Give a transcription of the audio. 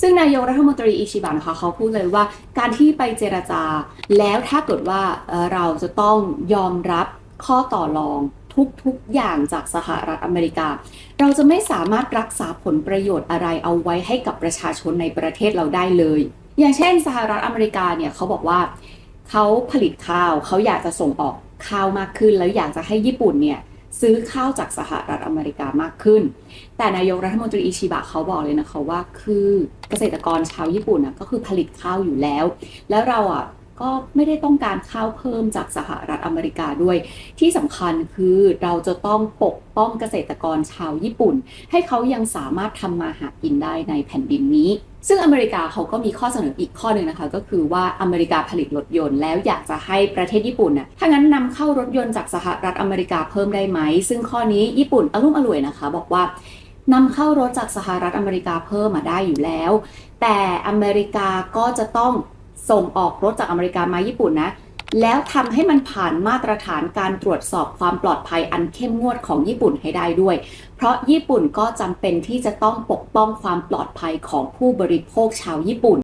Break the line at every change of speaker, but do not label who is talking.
ซึ่งนายกรัฐมนตรีอิชิบะนะคะเขาพูดเลยว่าการที่ไปเจรจา แล้วถ้าเกิดว่าเอ่อเราจะต้องยอมรับข้อต่อรองทุกๆอย่างจากสหรัฐอเมริกา เราจะไม่สามารถรักษาผลประโยชน์อะไรเอาไว้ให้กับประชาชนในประเทศเราได้เลย อย่างเช่น สหรัฐอเมริกาเนี่ยเขาบอกว่าเขาผลิตข้าวเขาอยากจะส่งออกข้าวมากขึ้น แล้วอยากจะให้ญี่ปุ่นเนี่ย ซื้อข้าวจากสหรัฐอเมริกามากขึ้น แต่นายกรัฐมนตรีอิชิบะเขาบอกเลยนะคะว่าคือเกษตรกรชาวญี่ปุ่นนะก็คือผลิตข้าวอยู่แล้ว แล้วเราอะก็ไม่ได้ต้องการข้าวเพิ่มจากสหรัฐอเมริกาด้วย ที่สำคัญคือเราจะต้องปกป้องเกษตรกรชาวญี่ปุ่น ให้เขายังสามารถทำมาหากินได้ในแผ่นดินนี้ ซึ่งอเมริกาเขาก็มีข้อเสนออีกข้อหนึ่งนะคะ ก็คือว่าอเมริกาผลิตรถยนต์แล้วอยากจะให้ประเทศญี่ปุ่นน่ะถ้างั้นนำเข้ารถยนต์จากสหรัฐอเมริกาเพิ่มได้ไหม ซึ่งข้อนี้ญี่ปุ่นอารมอร่วยนะคะ บอกว่านำเข้ารถจากสหรัฐอเมริกาเพิ่มมาได้อยู่แล้ว แต่อเมริกาก็จะต้องส่งออกรถจากอเมริกามาญี่ปุ่นนะ แล้วทำให้มันผ่านมาตรฐานการตรวจสอบความปลอดภัยอันเข้มงวดของญี่ปุ่นให้ได้ด้วย เพราะญี่ปุ่นก็จำเป็นที่จะต้องปกป้องความปลอดภัยของผู้บริโภคชาวญี่ปุ่น